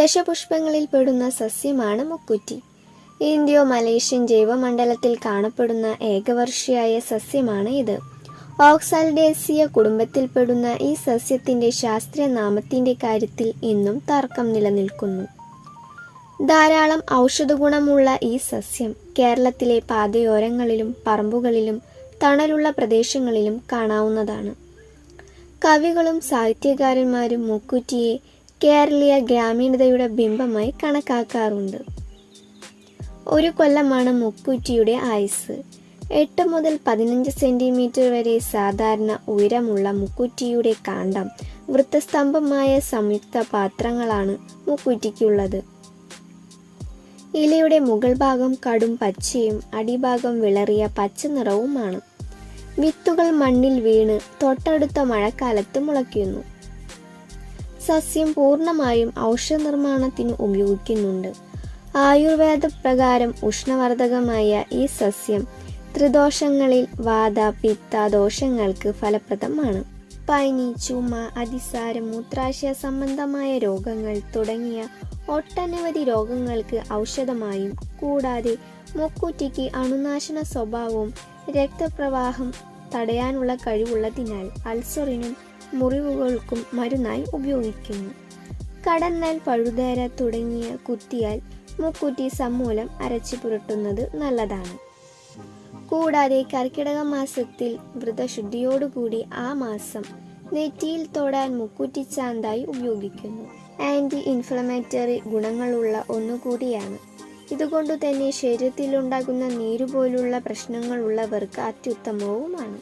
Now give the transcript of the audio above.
ദശപുഷ്പങ്ങളിൽ പെടുന്ന സസ്യമാണ് മുക്കുറ്റി. ഇന്ത്യോ മലേഷ്യൻ ജൈവമണ്ഡലത്തിൽ കാണപ്പെടുന്ന ഏകവർഷിയായ സസ്യമാണ് ഇത്. ഓക്സാൽഡേസിയ കുടുംബത്തിൽപ്പെടുന്ന ഈ സസ്യത്തിന്റെ ശാസ്ത്രീയ നാമത്തിന്റെ കാര്യത്തിൽ ഇന്നും തർക്കം നിലനിൽക്കുന്നു. ധാരാളം ഔഷധഗുണമുള്ള ഈ സസ്യം കേരളത്തിലെ പാതയോരങ്ങളിലും പറമ്പുകളിലും തണലുള്ള പ്രദേശങ്ങളിലും കാണാവുന്നതാണ്. കവികളും സാഹിത്യകാരന്മാരും മുക്കുറ്റിയെ കേരളീയ ഗ്രാമീണതയുടെ ബിംബമായി കണക്കാക്കാറുണ്ട്. ഒരു കൊല്ലമാണ് മുക്കുറ്റിയുടെ ആയുസ് എട്ട് മുതൽ പതിനഞ്ച് സെന്റിമീറ്റർ വരെ സാധാരണ ഉയരമുള്ള മുക്കുറ്റിയുടെ കാണ്ടം വൃത്തസ്തംഭമായ സംയുക്ത പാത്രങ്ങളാണ് മുക്കുറ്റിക്കുള്ളത് ഇലയുടെ മുകൾ ഭാഗം കടും പച്ചയും അടിഭാഗം വിളറിയ പച്ച നിറവുമാണ്. വിത്തുകൾ മണ്ണിൽ വീണ് തൊട്ടടുത്ത മഴക്കാലത്ത് മുളയ്ക്കുന്നു. സസ്യം പൂർണമായും ഔഷധ നിർമ്മാണത്തിന് ഉപയോഗിക്കുന്നുണ്ട്. ആയുർവേദ പ്രകാരം ഉഷ്ണവർദ്ധകമായ ഈ സസ്യം ത്രിദോഷങ്ങളിൽ വാത പിത്ത ദോഷങ്ങൾക്ക് ഫലപ്രദമാണ്. പനി ചുമ അതിസാരം മൂത്രാശയ സംബന്ധമായ രോഗങ്ങൾ തുടങ്ങിയ ഒട്ടനവധി രോഗങ്ങൾക്ക് ഔഷധമായും കൂടാതെ മുക്കുറ്റിക്ക് അണുനാശന സ്വഭാവവും രക്തപ്രവാഹം തടയാനുള്ള കഴിവുള്ളതിനാൽ അൾസറിനും മുറിവുകൾക്കും മരുന്നായി ഉപയോഗിക്കുന്നു. കടന്നാൽ പഴുതേര തുടങ്ങിയ കുത്തിയാൽ മുക്കുറ്റി സമൂലം അരച്ചു പുരട്ടുന്നത് നല്ലതാണ്. കൂടാതെ കർക്കിടക മാസത്തിൽ വ്രതശുദ്ധിയോടുകൂടി ആ മാസം നെറ്റിയിൽ തൊടാൻ മുക്കുറ്റി ചാന്തായി ഉപയോഗിക്കുന്നു. ആന്റി ഇൻഫ്ലമേറ്ററി ഗുണങ്ങളുള്ള ഒന്നുകൂടിയാണ് ഇതുകൊണ്ടു തന്നെ ശരീരത്തിലുണ്ടാകുന്ന നീരുപോലുള്ള പ്രശ്നങ്ങളുള്ളവർക്ക് അത്യുത്തമവുമാണ്.